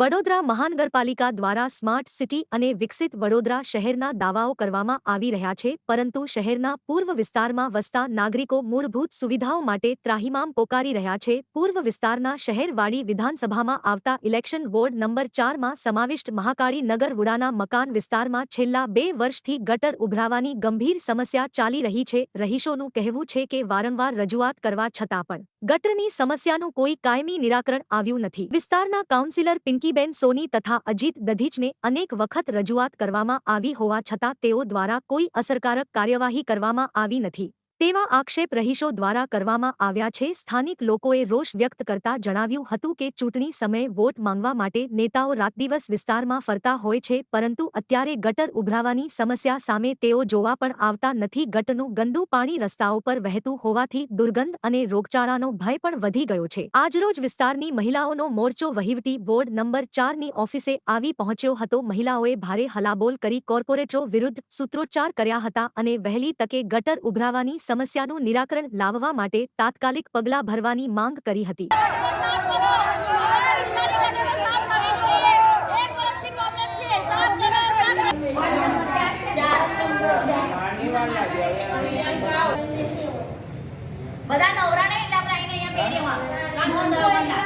વડોદરા મહાનગરપાલિકા દ્વારા smart city અને વિકસિત વડોદરા શહેરના દાવાઓ કરવામાં આવી રહ્યા છે, પરંતુ શહેરના પૂર્વ વિસ્તારમાં વસતા નાગરિકો મૂળભૂત સુવિધાઓ માટે ત્રાહિમામ પોકારી રહ્યા છે. પૂર્વ વિસ્તારના શહેરવાડી વિધાનસભામાં આવતા ઇલેક્શન વોર્ડ નંબર ચારમાં સમાવિષ્ટ મહાકાળી નગર વુડાના મકાન વિસ્તારમાં છેલ્લા બે વર્ષથી ગટર ઉભરાવાની ગંભીર સમસ્યા ચાલી રહી છે. રહીશોનું કહેવું છે કે વારંવાર રજૂઆત કરવા છતાં પણ ગટરની સમસ્યાનું કોઈ કાયમી નિરાકરણ આવ્યું નથી. વિસ્તારના કાઉન્સિલર પિંકીબેન સોની તથા અજીત દધીચને અનેક વખત રજૂઆત કરવામાં આવી હોવા છતાં તેઓ દ્વારા કોઈ અસરકારક કાર્યવાહી કરવામાં આવી નથી. તેવા આક્ષેપ રહીશો દ્વારા કરવામાં આવ્યા છે. સ્થાનિક લોકોએ રોષ વ્યક્ત કરતા જણાવ્યું હતું કે ચૂંટણી સમયે વોટ માંગવા માટે નેતાઓ રાતદિવસ વિસ્તારમાં ફરતા હોય છે, પરંતુ અત્યારે ગટર ઉભરાવાની સમસ્યા સામે તેઓ જોવા પણ આવતા નથી. ગટરનું ગંદુ પાણી રસ્તાઓ પર વહેતું હોવાથી દુર્ગંધ અને રોગચાળાનો ભય પણ વધી ગયો છે. આજરોજ વિસ્તારની મહિલાઓનો મોરચો વહીવટી બોર્ડ નંબર ચારની ઓફિસે આવી પહોંચ્યો હતો. મહિલાઓએ ભારે હલાબોલ કરી કોર્પોરેટરો વિરુદ્ધ સૂત્રોચ્ચાર કર્યા હતા અને વહેલી તકે ગટર ઉભરાવાની સમસ્યાનું નિરાકરણ લાવવા માટે તાત્કાલિક પગલાં ભરવાની માંગ કરી હતી. બધા નવરા નહીં એટલે આપણે અહીંયા અહીંયા બેડીમાં કામ ધંધા